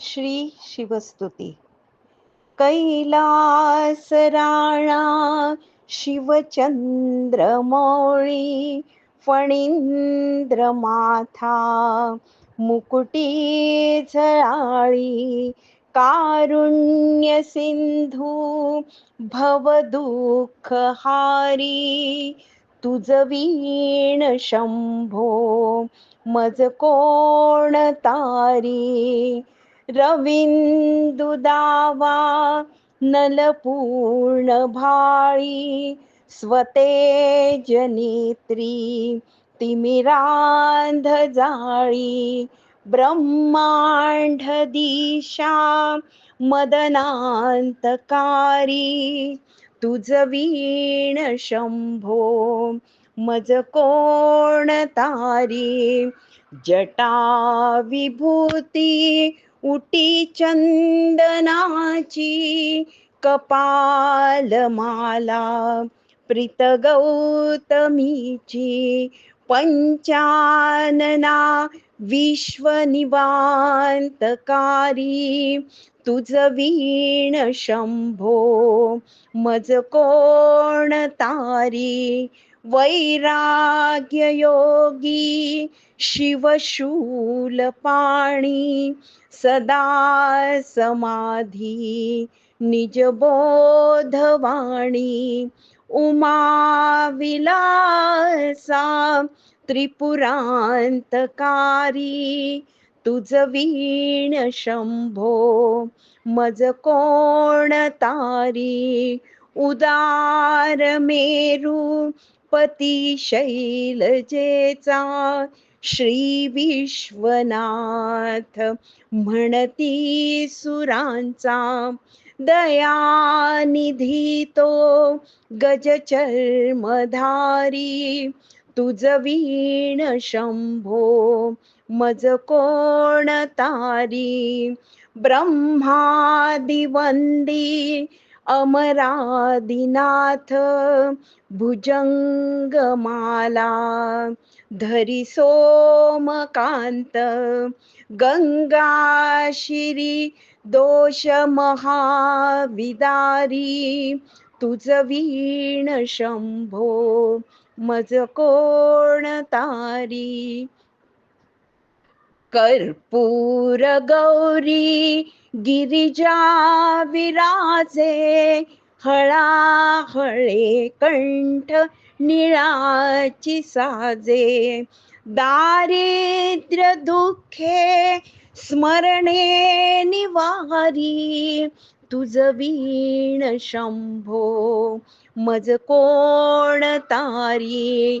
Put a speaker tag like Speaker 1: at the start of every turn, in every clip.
Speaker 1: श्री शिवस्तुती. कैलास राणा शिवचंद्रमौळी फणींद्र माथा मुकुटी झळाळी कारुण्य सिंधू भवदुःख हारी तुजवीण शंभो मज कोण तारी रविंदुदावा नलपूर्णभाळी स्वतेजनित्री तिमिरांध जाळी ब्रह्मांड दिशा मदनांतकारी तुझ वीण शंभो मज कोण तारी जटा विभूती उटी चंदनाची कपालमाला प्रीत गौतमीची पंचानना विश्वनिवांतकारी तुझ वीण शंभो मज कोण तारी? वैराग्य योगी शिवशूल पाणी सदा समाधी निजबोधवाणी उमा विलासा त्रिपुरांतकारी तुझ वीण शंभो मज कोण तारी उदार मेरू पती शैलजेचा श्री विश्वनाथ म्हणती सुरांचा दयानिधी तो गजचर्मधारी तुझ वीण शंभो मज कोण तारी ब्रह्मादिवंदी अमरादिनाथ भुजंगमाला धरी सोमकांत गंगा शिरी तुझ वीण शंभो मज कोण तारी? कर्पूर गौरी गिरिजा विराजे हळाहळे कंठ निळाची साजे दारिद्र्य दुःखे स्मरणे निवारी तुझ वीण शंभो मज कोण तारी?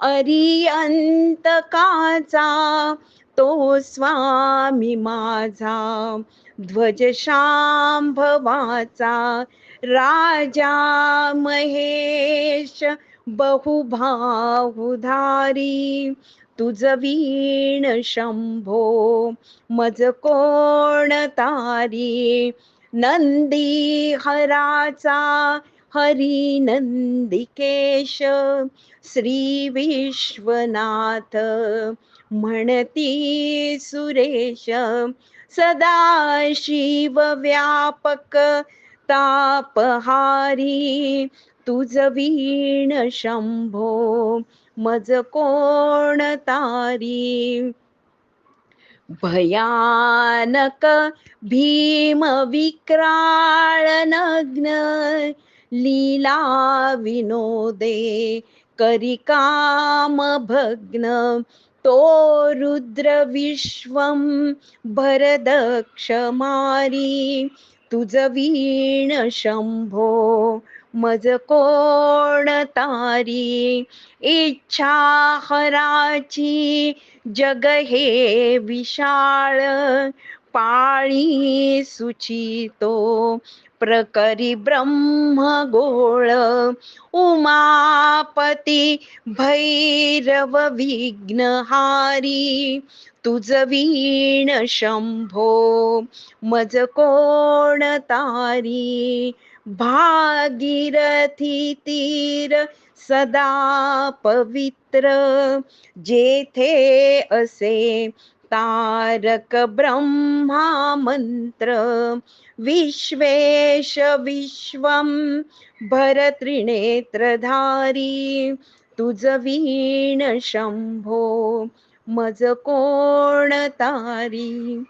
Speaker 1: अरियंतकाचा तो स्वामी माझा ध्वज शांभवाचा राजा महेश बहुभाहुधारी तुझ वीण शंभो मज कोण तारी? नंदी हराचा हरी नंदिकेश श्री विश्वनाथ म्हणती सुरेश सदा शिव व्यापक तापहारी तुझ वीण शंभो मज कोण तारी? भयानक भीम विक्राळ नग्न लीला विनोदे करिकाम भग्न तो रुद्र विश्वं भरदक्ष मारी तुज वीण शंभो मज कोण तारी इच्छा हराची जग हे विशाळ पाळी सुचितो प्रकरी ब्रह्म गोळ उमापती भैरव विघ्नहारी तुझ वीण शंभो मज कोण तारी भागीरथी तीर सदा पवित्र जेथे असे तारक ब्रह्मा मंत्र विश्वेश विश्वम भरत्रिनेत्रधारी तुज वीण शंभो मज कोण तारी?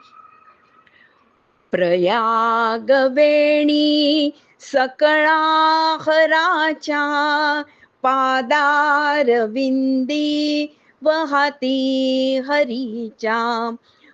Speaker 1: प्रयाग वेणी सकळाहराच्या पादार विंदी वहाती हरीच्या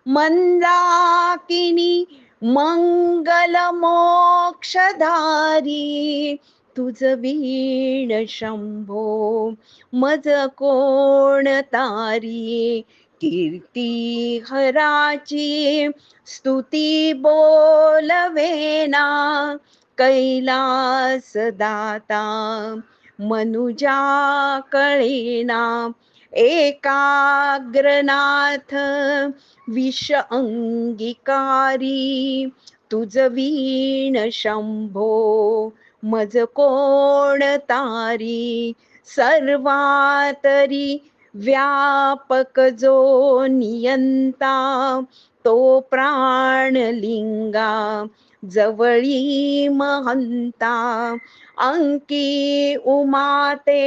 Speaker 1: मंदाकिनी मंगल मोक्षधारी तुझ वीण शंभो मज कोण तारी. कीर्ती हराची स्तुती बोलवेना कैलास दाता. मनुजा कळेना एकाग्रनाथ विष अंगिकारी तुझ वीण शंभो मज कोण तारी सर्वातरी व्यापक जो नियंता तो प्राणलिंगा जवळी महंता अंकी उमाते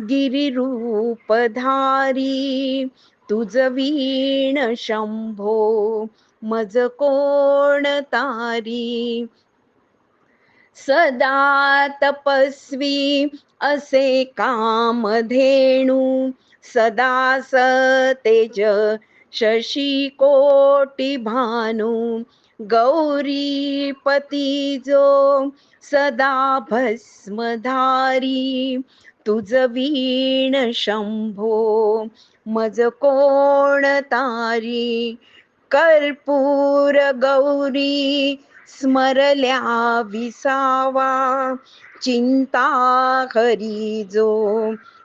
Speaker 1: गिरिरूपधारी तुझ वीण शंभो मज कोण तारी? सदा तपस्वी असे कामधेणू सदा सतेज शशी कोटी भानू गौरीपती जो सदा भस्मधारी। तुझ वीण शंभो मज कोण तारी? कर्पूर गौरी स्मरल्या विसावा चिंता हरी जो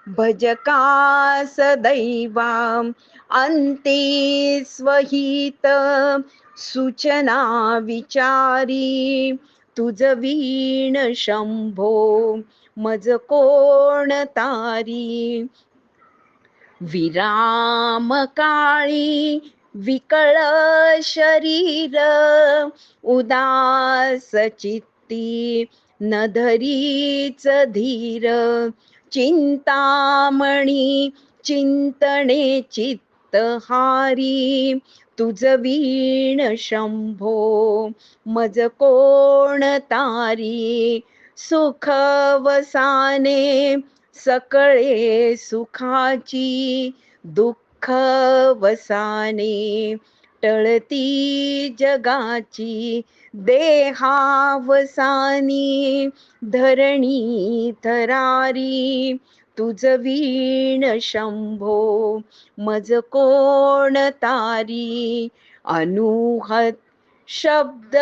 Speaker 1: भजका सदैवा अंती स्वहित सूचना विचारी तुझ वीण शंभो मज कोण तारी? विराम काळी विकळ शरीर उदास चित्ती न धरीच धीर चिंतामणी चिंतणे चित्तहारी तुझ वीण शंभो मज कोण तारी? सुख वसाने सकळे सुखाची दुःख वसाने टळती जगाची देहावसानी धरणी थरारी तुझ वीण शंभो मज कोण तारी? अनुहत शब्द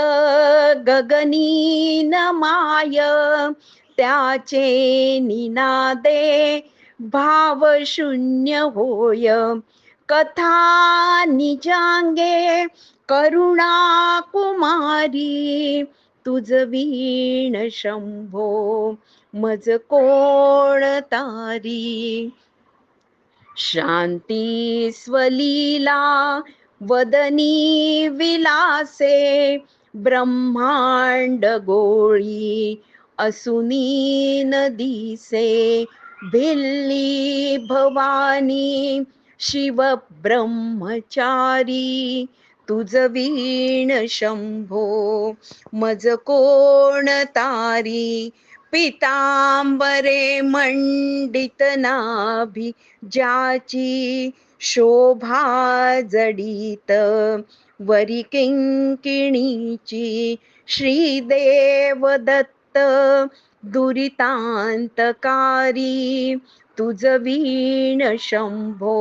Speaker 1: गगनी न माय त्याचे निनादे भाव शून्य होय. कथा निजांगे करुणा कुमारी तुझ वीण शंभो मज कोण तारी? शांती स्वलीला वदनी विलासे ब्रह्मांड गोळी असुनी नदीसे भिल्ली भवानी शिव ब्रह्मचारी तुझ वीण शंभो मज कोण तारी पितांबरे मंडित नाभी ज्याची शोभा जडित वरी किंकिणीची श्रीदेव दत्त दुरितांतकारी तुझ वीण शंभो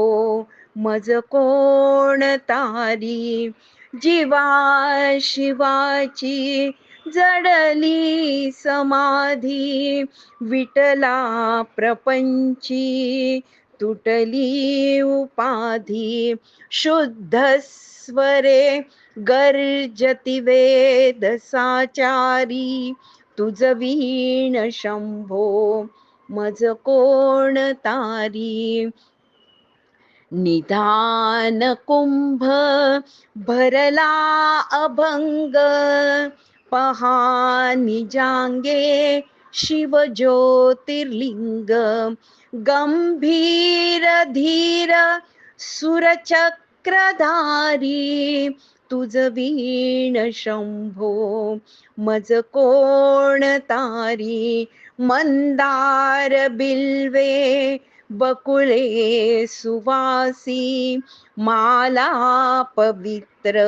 Speaker 1: मज कोण तारी जीवा शिवाची जडली समाधी विटला प्रपंची तुटली उपाधी शुद्ध स्वरे गर्जति वेद साचारी तुझ वीण शंभो मज कोण तारी. निधान कुंभ भरला अभंग पहा निजांगे शिव ज्योतिर्लिंग गंभीर धीर सुरचक्रधारी तुझ वीण शंभो मज कोण तारी मंदार बिल्वे बकुळे सुवासी माला पवित्र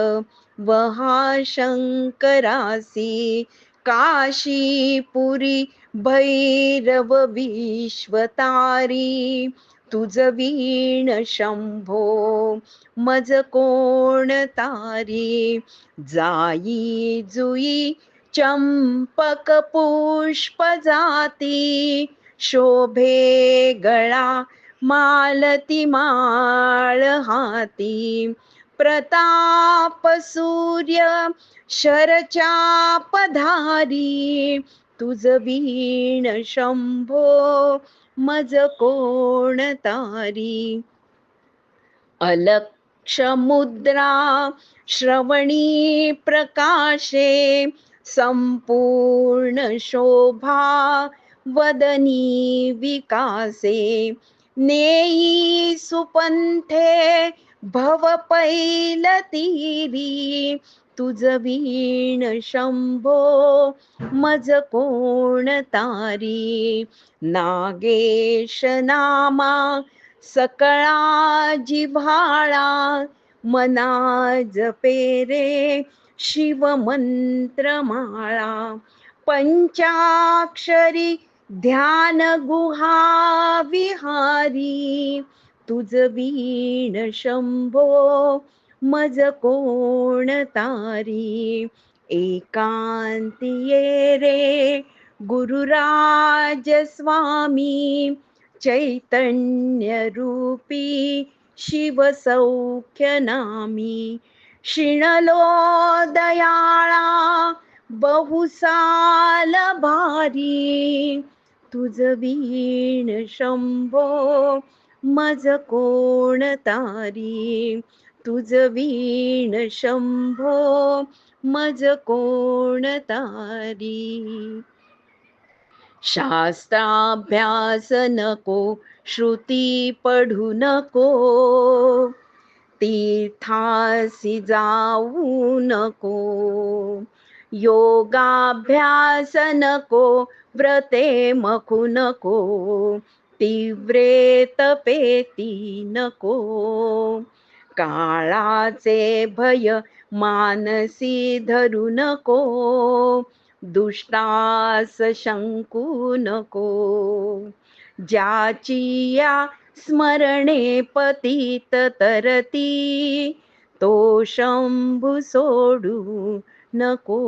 Speaker 1: वहा शंकरासी काशीपुरी भैरव विश्वतारी तुझ वीण शंभो मज कोण तारी जाई जुई चंपक पुष्प जाती शोभे गळा मालती माळ हाती. प्रताप सूर्य शरचा पधारी तुझ वीण शंभो मज कोण तारी. अलक्ष मुद्रा श्रवणी प्रकाशे संपूर्ण शोभा वदनी विकासे नेई सुपंथे भव पैल तीरी तुझ वीण शंभो मज कोण तारी नागेश नामा सकळा जिव्हाळा मना जपेरे शिव मंत्र माळा पंचाक्षरी ध्यान गुहा विहारी तुझ वीण शंभो मज कोण तारी. एकांतिये रे गुरुराज स्वामी चैतन्य रूपी शिव सौख्य नामी. शिणलो दयाळा बहुसाल भारी. तुझ वीण शंभो मज कोण तारी? तुझ वीण शंभो मज कोण तारी? शास्त्राभ्यास नको श्रुती पढू नको तीर्थासी जाऊ नको. योगाभ्यास नको व्रते मखू नको तीव्रे तपेती नको. काळाचे भय मानसी धरू नको दुष्टास शंकू नको. ज्याची या स्मरणे पतित तरती तो शंभू सोडू नको.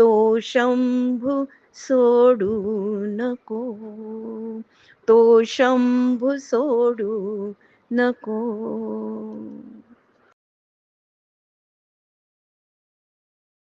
Speaker 1: तो शंभू सोडू नको तो शंभू सोडू नको.